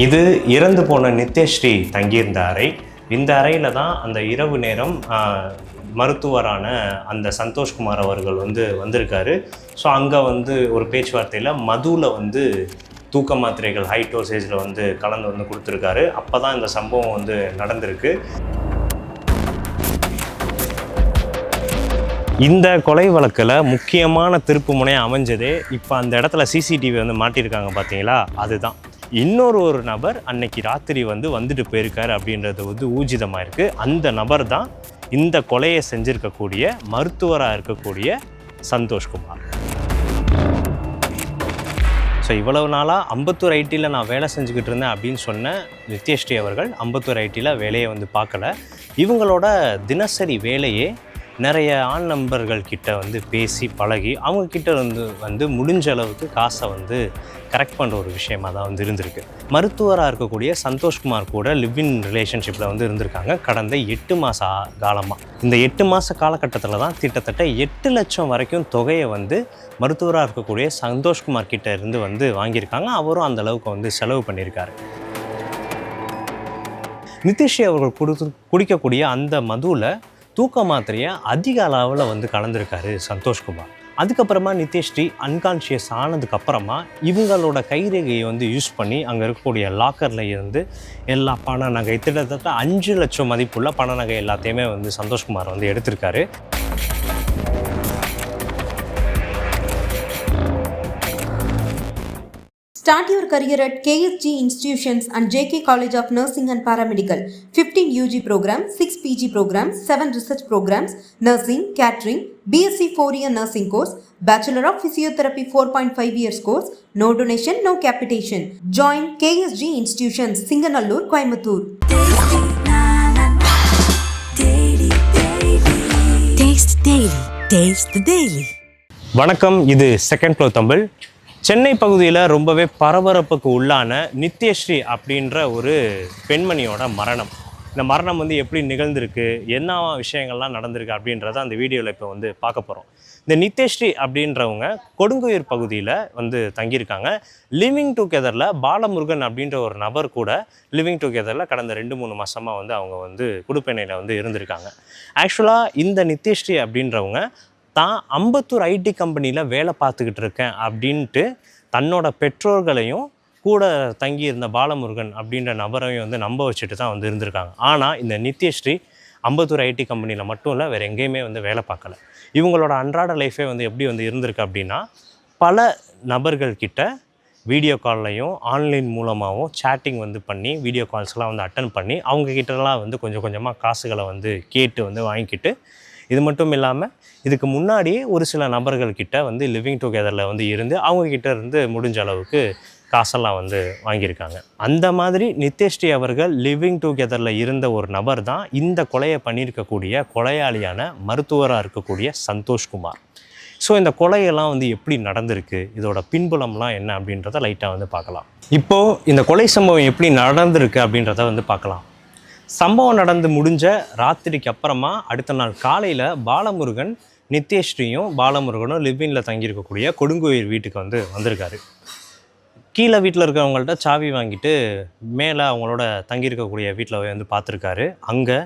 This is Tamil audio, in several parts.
இது இறந்து போன நித்யஸ்ரீ தங்கியிருந்த அறை. இந்த அறையில் தான் அந்த இரவு நேரம் மருத்துவரான அந்த சந்தோஷ்குமார் அவர்கள் வந்து வந்திருக்காரு. ஸோ அங்கே வந்து ஒரு பேச்சுவார்த்தையில் மதுவில் வந்து தூக்க மாத்திரைகள் ஹை டோசேஜில் வந்து கலந்து வந்து கொடுத்துருக்காரு. அப்போ தான் இந்த சம்பவம் வந்து நடந்திருக்கு. இந்த கொலை வழக்கில் முக்கியமான திருப்பு முனையாக அமைஞ்சதே இப்போ அந்த இடத்துல சிசிடிவி வந்து மாட்டியிருக்காங்க பார்த்தீங்களா அதுதான். இன்னொரு ஒரு நபர் அன்னைக்கு ராத்திரி வந்து வந்துட்டு போயிருக்காரு அப்படின்றது வந்து ஊர்ஜிதமாக இருக்குது அந்த நபர் தான் இந்த கொலையை செஞ்சிருக்கக்கூடிய மருத்துவராக இருக்கக்கூடிய சந்தோஷ்குமார். ஸோ இவ்வளவு நாளாக அம்பத்தூர் ஐடியில் நான் வேலை செஞ்சுக்கிட்டு இருந்தேன் அப்படின்னு சொன்ன நித்யஸ்ரீ அவர்கள் அம்பத்தூர் ஐடியில் வேலையை வந்து பார்க்கல. இவங்களோட தினசரி வேலையே நிறைய ஆண் நண்பர்கள் கிட்ட வந்து பேசி பழகி அவங்கக்கிட்ட வந்து வந்து முடிஞ்ச அளவுக்கு காசை வந்து கரெக்ட் பண்ணுற ஒரு விஷயமாக தான் வந்து இருந்திருக்கு. மருத்துவராக இருக்கக்கூடிய சந்தோஷ்குமார் கூட லிவ் இன் ரிலேஷன்ஷிப்பில் வந்து இருந்திருக்காங்க. கடந்த எட்டு மாத காலமாக இந்த எட்டு மாத காலகட்டத்தில் தான் கிட்டத்தட்ட எட்டு லட்சம் வரைக்கும் தொகையை வந்து மருத்துவராக இருக்கக்கூடிய சந்தோஷ்குமார் கிட்ட இருந்து வந்து வாங்கியிருக்காங்க. அவரும் அந்த அளவுக்கு வந்து செலவு பண்ணியிருக்காரு. நிதிஷ்ரி அவர்கள் கொடுத்து குடிக்கக்கூடிய அந்த மதுவில் தூக்க மாத்திரையை அதிக அளவில் வந்து கலந்துருக்காரு சந்தோஷ்குமார் அதுக்கப்புறமா நித்யஸ்ரீ அன்கான்ஷியஸ் ஆனதுக்கப்புறமா இவங்களோட கைரேகையை வந்து யூஸ் பண்ணி அங்கே இருக்கக்கூடிய லாக்கரில் இருந்து எல்லா பண நகை கிட்டத்தட்ட அஞ்சு லட்சம் மதிப்புள்ள பண நகை எல்லாத்தையுமே வந்து சந்தோஷ்குமார் வந்து எடுத்திருக்காரு. Start your career at KSG Institutions and JK College of Nursing and Paramedical. 15 UG programs, 6 PG programs, 7 research programs, nursing, catering, BSc 4 year nursing course, Bachelor of Physiotherapy 4.5 years course, no donation, no capitation. Join KSG Institutions, Singanallur, Coimbatore. Taste Daily. Taste the Daily. வணக்கம் இது செகண்ட் ஃப்ளோ தமிழ் சென்னை பகுதியில் ரொம்பவே பரபரப்புக்கு உள்ளான நித்யஸ்ரீ அப்படின்ற ஒரு பெண்மணியோட மரணம். இந்த மரணம் வந்து எப்படி நிகழ்ந்திருக்கு என்ன விஷயங்கள்லாம் நடந்திருக்கு அப்படின்றத அந்த வீடியோவில் இப்போ வந்து பார்க்க போகிறோம் இந்த நித்யஸ்ரீ அப்படின்றவங்க கொடுங்குயிர் பகுதியில் வந்து தங்கியிருக்காங்க. லிவிங் டுகெதரில் பாலமுருகன் அப்படின்ற ஒரு நபர் கூட லிவிங் டுகெதரில் கடந்த ரெண்டு மூணு மாதமாக வந்து அவங்க வந்து குடுப்பேனையில் வந்து இருந்திருக்காங்க. ஆக்சுவலாக இந்த நித்யஸ்ரீ அப்படின்றவங்க தான் அம்பத்தூர் ஐடி கம்பெனியில் வேலை பார்த்துக்கிட்டு இருக்கேன் அப்படின்ட்டு தன்னோட பெற்றோர்களையும் கூட தங்கியிருந்த பாலமுருகன் அப்படின்ற நபரையும் வந்து நம்ப வச்சுட்டு தான் வந்து இருந்திருக்காங்க. ஆனால் இந்த நித்யஸ்ரீ அம்பத்தூர் ஐடி கம்பெனியில் மட்டும் இல்லை வேறு எங்கேயுமே வந்து வேலை பார்க்கல. இவங்களோட அன்றாட லைஃபே வந்து எப்படி வந்து இருந்திருக்கு அப்படின்னா பல நபர்கள்கிட்ட வீடியோ கால்லையும் ஆன்லைன் மூலமாகவும் சேட்டிங் வந்து பண்ணி வீடியோ கால்ஸ்லாம் வந்து அட்டன் பண்ணி அவங்க கிட்டலாம் வந்து கொஞ்சம் கொஞ்சமாக காசுகளை வந்து கேட்டு வந்து வாங்கிக்கிட்டு இது மட்டும் இல்லாமல் இதுக்கு முன்னாடியே ஒரு சில நபர்கள்கிட்ட வந்து லிவிங் டுகெதரில் வந்து இருந்து அவங்கக்கிட்ட இருந்து முடிஞ்ச அளவுக்கு காசெல்லாம் வந்து வாங்கியிருக்காங்க. அந்த மாதிரி நித்யஸ்ரீ அவர்கள் லிவிங் டுகெதரில் இருந்த ஒரு நபர் தான் இந்த கொலையை பண்ணியிருக்கக்கூடிய கொலையாளியான மருத்துவராக இருக்கக்கூடிய சந்தோஷ்குமார் ஸோ இந்த கொலையெல்லாம் வந்து எப்படி நடந்திருக்கு? இதோட பின்புலம்லாம் என்ன அப்படின்றத லைட்டாக வந்து பார்க்கலாம். இப்போது இந்த கொலை சம்பவம் எப்படி நடந்திருக்கு அப்படின்றத வந்து பார்க்கலாம். சம்பவம் நடந்து முடிஞ்ச ராத்திரிக்கு அப்புறமா அடுத்த நாள் காலையில் பாலமுருகன் நித்யஸ்ரீயும் பாலமுருகனும் லிவ்வினில் தங்கியிருக்கக்கூடிய கொடுங்குயிர் வீட்டுக்கு வந்து வந்திருக்காரு. கீழே வீட்டில் இருக்கிறவங்கள்ட்ட சாவி வாங்கிட்டு மேலே அவங்களோட தங்கியிருக்கக்கூடிய வீட்டில் வந்து பார்த்துருக்காரு. அங்கே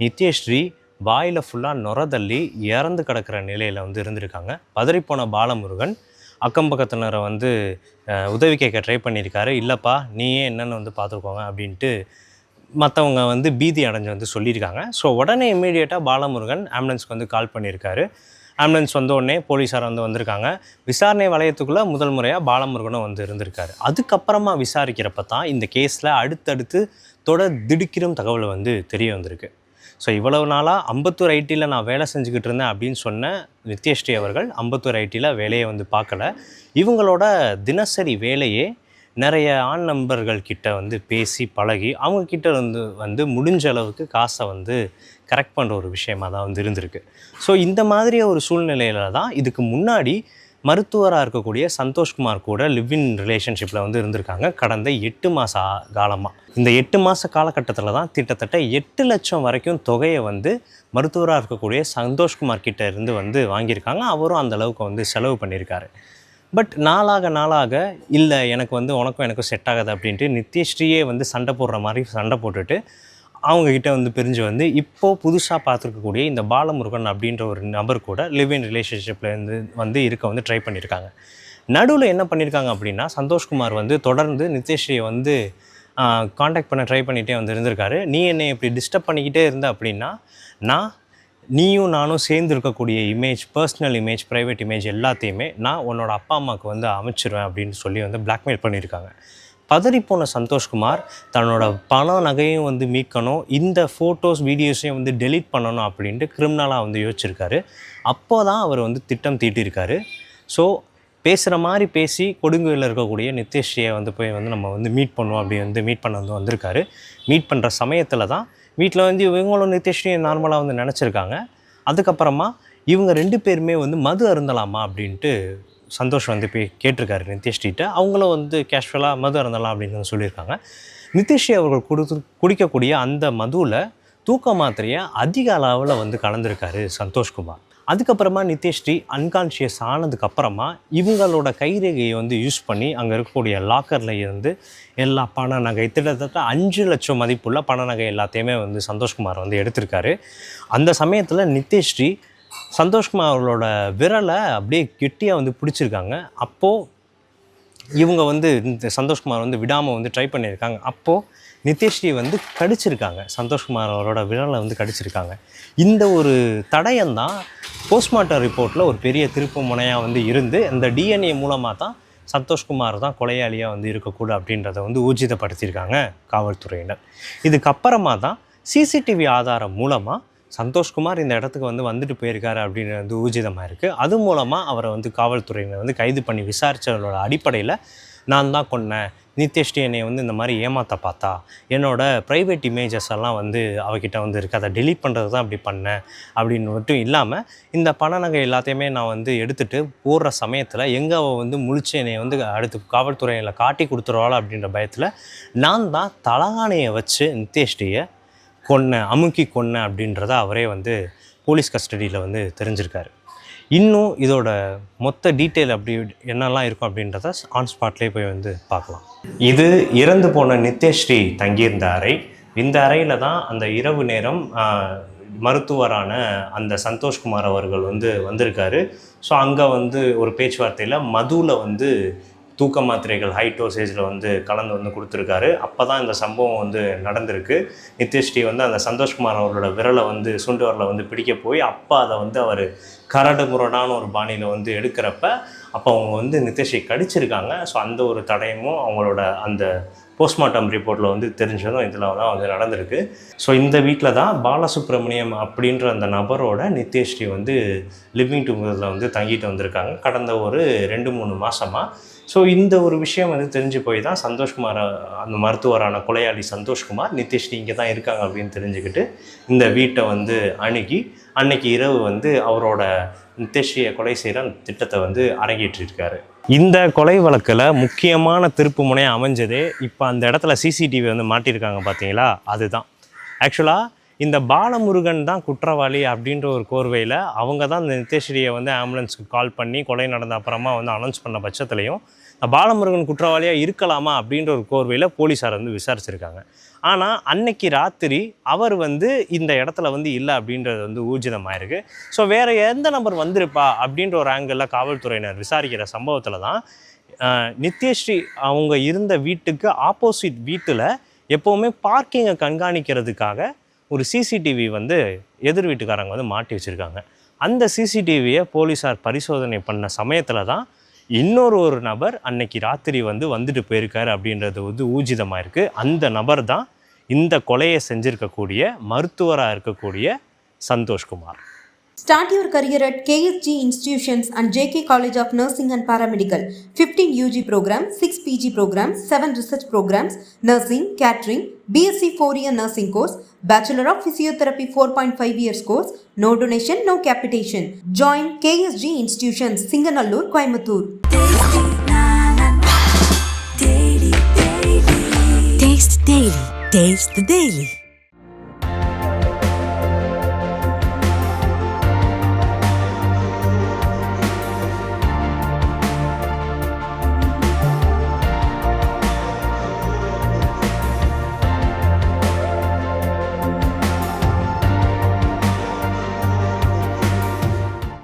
நித்யஸ்ரீ வாயில் ஃபுல்லாக நுர தள்ளி இறந்து கிடக்கிற நிலையில் வந்து இருந்திருக்காங்க. பதறிப்போன பாலமுருகன் அக்கம் பக்கத்தினரை வந்து உதவி கேட்க ட்ரை பண்ணியிருக்காரு. இல்லைப்பா நீயே என்னென்னு வந்து பார்த்துக்கோங்க அப்படின்ட்டு மற்றவங்க வந்து பீதி அடைஞ்சு வந்து சொல்லியிருக்காங்க. ஸோ உடனே இம்மீடியட்டாக பாலமுருகன் ஆம்புலன்ஸ்க்கு வந்து கால் பண்ணியிருக்காரு. ஆம்புலன்ஸ் வந்த உடனே போலீஸார் வந்து வந்திருக்காங்க. விசாரணை வளையத்துக்குள்ளே முதல் முறையாக பாலமுருகனும் வந்து இருந்திருக்காரு. அதுக்கப்புறமா விசாரிக்கிறப்ப தான் இந்த கேஸில் அடுத்தடுத்து தொடர் திடுக்கிடும் தகவல் வந்து தெரிய வந்திருக்கு. ஸோ இவ்வளவு நாளாக அம்பத்தூர் ஐடியில் நான் வேலை செஞ்சுக்கிட்டு இருந்தேன் அப்படின்னு சொன்ன நித்யஸ்ரீ அவர்கள் அம்பத்தூர் ஐடியில் வேலையை வந்து பார்க்கல. இவங்களோட தினசரி வேலையே நிறைய ஆண் நண்பர்கள் கிட்ட வந்து பேசி பழகி அவங்கக்கிட்ட வந்து வந்து முடிஞ்ச அளவுக்கு காசை வந்து கரெக்ட் பண்ணுற ஒரு விஷயமாக தான் வந்து இருந்திருக்கு. ஸோ இந்த மாதிரி ஒரு சூழ்நிலையில தான் இதுக்கு முன்னாடி மருத்துவராக இருக்கக்கூடிய சந்தோஷ்குமார் கூட லிவ் இன் ரிலேஷன்ஷிப்பில் வந்து இருந்திருக்காங்க. கடந்த எட்டு மாத காலமாக இந்த எட்டு மாத காலகட்டத்தில் தான் கிட்டத்தட்ட எட்டு லட்சம் வரைக்கும் தொகையை வந்து மருத்துவராக இருக்கக்கூடிய சந்தோஷ்குமார் கிட்ட இருந்து வந்து வாங்கியிருக்காங்க. அவரும் அந்த அளவுக்கு வந்து செலவு பண்ணியிருக்காரு. பட் நாளாக நாளாக இல்லை எனக்கு வந்து உனக்கும் எனக்கும் செட் ஆகாது அப்படின்ட்டு நித்யஸ்ரீயே வந்து சண்டை போடுற மாதிரி சண்டை போட்டுட்டு அவங்கக்கிட்ட வந்து பிரிஞ்சு வந்து இப்போது புதுசாக பார்த்துருக்கக்கூடிய இந்த பாலமுருகன் அப்படின்ற ஒரு நபர் கூட லிவ் இன் ரிலேஷன்ஷிப்பில் இருந்து வந்து இருக்க வந்து ட்ரை பண்ணியிருக்காங்க நடுவில் என்ன பண்ணியிருக்காங்க அப்படின்னா சந்தோஷ்குமார் வந்து தொடர்ந்து நித்யஸ்ரீயை வந்து காண்டாக்ட் பண்ண ட்ரை பண்ணிகிட்டே வந்து இருந்திருக்காரு. நீ என்னை இப்படி டிஸ்டர்ப் பண்ணிக்கிட்டே இருந்த அப்படின்னா நான் நீயும் நானும் சேர்ந்து இருக்கக்கூடிய image personal image private image எல்லாத்தையுமே நான் உன்னோட அப்பா அம்மாவுக்கு வந்து அமைச்சிருவேன் அப்படின்னு சொல்லி வந்து பிளாக்மெயில் பண்ணியிருக்காங்க. பதறிப்போன சந்தோஷ்குமார் தன்னோட பணம் நகையும் வந்து மீட்கணும் இந்த ஃபோட்டோஸ் வீடியோஸையும் வந்து டெலீட் பண்ணணும் அப்படின்ட்டு கிரிமினலாக வந்து யோசிச்சிருக்காரு. அப்போ தான் அவர் வந்து திட்டம் தீட்டியிருக்காரு. ஸோ பேசுகிற மாதிரி பேசி கொடுங்குவில் இருக்கக்கூடிய நித்யஸ்ரீயை வந்து போய் வந்து நம்ம வந்து மீட் பண்ணுவோம் அப்படி வந்து மீட் பண்ண வந்து வந்திருக்காரு. மீட் பண்ணுற சமயத்தில் தான் வீட்டில் வந்து இவங்களும் நித்யஸ்ரீயை நார்மலாக வந்து நினச்சிருக்காங்க. அதுக்கப்புறமா இவங்க ரெண்டு பேருமே வந்து மது அருந்தலாமா அப்படின்ட்டு சந்தோஷ் வந்து போய் கேட்டிருக்காரு நித்யஸ்ரீட்ட அவங்களும் வந்து கேஷுவலாக மது அருந்தலாம் அப்படின்னு வந்து சொல்லியிருக்காங்க. நித்யஸ்ரீ அவர்கள் கொடுத்து குடிக்கக்கூடிய அந்த மதுவில் தூக்க மாத்திரையை அதிக அளவில் வந்து கலந்துருக்காரு சந்தோஷ்குமார். அதுக்கப்புறமா நித்யஸ்ரீ அன்கான்ஷியஸ் ஆனதுக்கப்புறமா இவங்களோட கைரேகையை வந்து யூஸ் பண்ணி அங்கே இருக்கக்கூடிய லாக்கரில் இருந்து எல்லா பண நகை கிட்டத்தட்ட அஞ்சு லட்சம் மதிப்புள்ள பண நகை எல்லாத்தையுமே வந்து சந்தோஷ்குமார் வந்து எடுத்திருக்காரு. அந்த சமயத்தில் நித்யஸ்ரீ சந்தோஷ்குமார் அவர்களோட விரலை அப்படியே கெட்டியாக வந்து பிடிச்சிருக்காங்க. அப்போது இவங்க வந்து இந்த சந்தோஷ்குமார் வந்து விடாமல் வந்து ட்ரை பண்ணியிருக்காங்க. அப்போது நிதிஷ்ரீ வந்து கடிச்சிருக்காங்க. சந்தோஷ்குமார் அவரோட விரலை வந்து கடிச்சிருக்காங்க. இந்த ஒரு தடயம்தான் போஸ்ட்மார்ட்டம் ரிப்போர்ட்டில் ஒரு பெரிய திருப்பு முனையாக வந்து இருந்து இந்த டிஎன்ஏ மூலமாக தான் சந்தோஷ்குமார் தான் கொலையாளியாக வந்து இருக்கக்கூடும் அப்படின்றத வந்து ஊர்ஜிதப்படுத்தியிருக்காங்க காவல்துறையினர். இதுக்கப்புறமா தான் சிசிடிவி ஆதாரம் மூலமாக சந்தோஷ்குமார் இந்த இடத்துக்கு வந்து வந்துட்டு போயிருக்காரு அப்படின்னு வந்து ஊர்ஜிதமாக இருக்குது அது மூலமாக அவரை வந்து காவல்துறையினர் வந்து கைது பண்ணி விசாரித்ததோட அடிப்படையில் நான் தான் கொன்னேன். நித்யஸ்ரீ என்னை வந்து இந்த மாதிரி ஏமாத்த பார்த்தா என்னோடய ப்ரைவேட் இமேஜஸ் எல்லாம் வந்து அவகிட்ட வந்து இருக்குது அதை டெலீட் பண்ணுறது தான் அப்படி பண்ணேன் அப்படின்னு மட்டும் இல்லாமல் இந்த பண நகை எல்லாத்தையுமே நான் வந்து எடுத்துகிட்டு போடுற சமயத்தில் எங்கே அவள் வந்து முழிச்சு என்னை வந்து அடுத்து காவல்துறையில் காட்டி கொடுத்துருவாள் அப்படின்ற பயத்தில் நான் தான் தலகாணியை வச்சு நித்யஸ்ரீயை கொன்னேன் அமுக்கி கொன்னேன் அப்படின்றத அவரே வந்து போலீஸ் கஸ்டடியில் வந்து தெரிஞ்சிருக்காரு. இன்னும் இதோட மொத்த டீட்டெயில் அப்படி என்னெல்லாம் இருக்கும் அப்படின்றத ஆன் ஸ்பாட்லேயே போய் வந்து பார்க்கலாம். இது இறந்து போன நித்யஸ்ரீ தங்கியிருந்த அறை. இந்த அறையில் தான் அந்த இரவு நேரம் மருத்துவரான அந்த சந்தோஷ்குமார் அவர்கள் வந்து வந்திருக்காரு. ஸோ அங்கே வந்து ஒரு பேச்சுவார்த்தையில் மதுவில் வந்து தூக்க மாத்திரைகள் ஹை டோசேஜில் வந்து கலந்து வந்து கொடுத்துருக்காரு. அப்போ தான் இந்த சம்பவம் வந்து நடந்திருக்கு. நித்யஸ்ரீ வந்து அந்த சந்தோஷ்குமார் அவரோட விரலை வந்து சுண்டு வரலை வந்து பிடிக்க போய் அப்போ அதை வந்து அவர் கரடு முரடான ஒரு பாணியில் வந்து எடுக்கிறப்ப அப்போ அவங்க வந்து நிதிஷை கடிச்சிருக்காங்க. ஸோ அந்த ஒரு தடயமும் அவங்களோட அந்த போஸ்ட்மார்ட்டம் ரிப்போர்ட்டில் வந்து தெரிஞ்சதும் இதில் தான் வந்து நடந்திருக்கு. ஸோ இந்த வீட்டில் தான் பாலசுப்ரமணியம் அப்படின்ற அந்த நபரோட நித்யஸ்ரீ வந்து லிவிங் டுகெதரில் வந்து தங்கிட்டு வந்திருக்காங்க. கடந்த ஒரு ரெண்டு மூணு மாதமாக ஸோ இந்த ஒரு விஷயம் வந்து தெரிஞ்சு போய் தான் சந்தோஷ்குமார் அந்த மருத்துவரான கொலையாளி சந்தோஷ்குமார் நித்யஸ்ரீ இங்கே தான் இருக்காங்க அப்படின்னு தெரிஞ்சுக்கிட்டு இந்த வீட்டை வந்து அணுகி அன்னைக்கு இரவு வந்து அவரோட நித்யஸ்ரீயை கொலை செய்கிற திட்டத்தை வந்து அரங்கேற்றிருக்காரு. இந்த கொலை வழக்கில் முக்கியமான திருப்பு முனையாக அமைஞ்சதே இப்போ அந்த இடத்துல சிசிடிவி வந்து மாட்டியிருக்காங்க பார்த்தீங்களா அதுதான். ஆக்சுவலாக இந்த பாலமுருகன் தான் குற்றவாளி அப்படின்ற ஒரு கோர்வையில் அவங்க தான் இந்த நித்தேஸ்வரியை வந்து ஆம்புலன்ஸுக்கு கால் பண்ணி கொலை நடந்த அப்புறமா வந்து அனௌன்ஸ் பண்ண பட்சத்துலையும் இந்த பாலமுருகன் குற்றவாளியாக இருக்கலாமா அப்படின்ற ஒரு கோர்வையில் போலீஸார் வந்து விசாரிச்சிருக்காங்க. ஆனால் அன்னைக்கு ராத்திரி அவர் வந்து இந்த இடத்துல வந்து இல்லை அப்படின்றது வந்து ஊர்ஜிதமாயிருக்கு. ஸோ வேறு எந்த நம்பர் வந்திருப்பா அப்படின்ற ஒரு ஆங்கிளில் காவல்துறையினர் விசாரிக்கிற சம்பவத்தில் தான் நித்யஸ்ரீ அவங்க இருந்த வீட்டுக்கு ஆப்போசிட் வீட்டில் எப்போவுமே பார்க்கிங்கை கண்காணிக்கிறதுக்காக ஒரு சிசிடிவி வந்து எதிர் வீட்டுக்காரங்க வந்து மாட்டி வச்சுருக்காங்க. அந்த சிசிடிவியை போலீஸார் பரிசோதனை பண்ண சமயத்தில் தான் இன்னொரு ஒரு நபர் அன்னைக்கு ராத்திரி வந்து வந்துட்டு போயிருக்காரு அப்படின்றது வந்து ஊர்ஜிதமாக இருக்குது அந்த நபர் தான் இந்த கொலையை செஞ்சுருக்கக்கூடிய மருத்துவராக இருக்கக்கூடிய Santhoshkumar. Start your career at KSG Institutions and JK College of Nursing and Paramedical. 15 UG program, 6 PG programs, 7 research programs, nursing, catering, BSc 4-year nursing course, Bachelor of Physiotherapy 4.5 years course, no donation, no capitation. Join KSG Institutions, Singanallur, Coimbatore. Taste the Daily. Taste the Daily.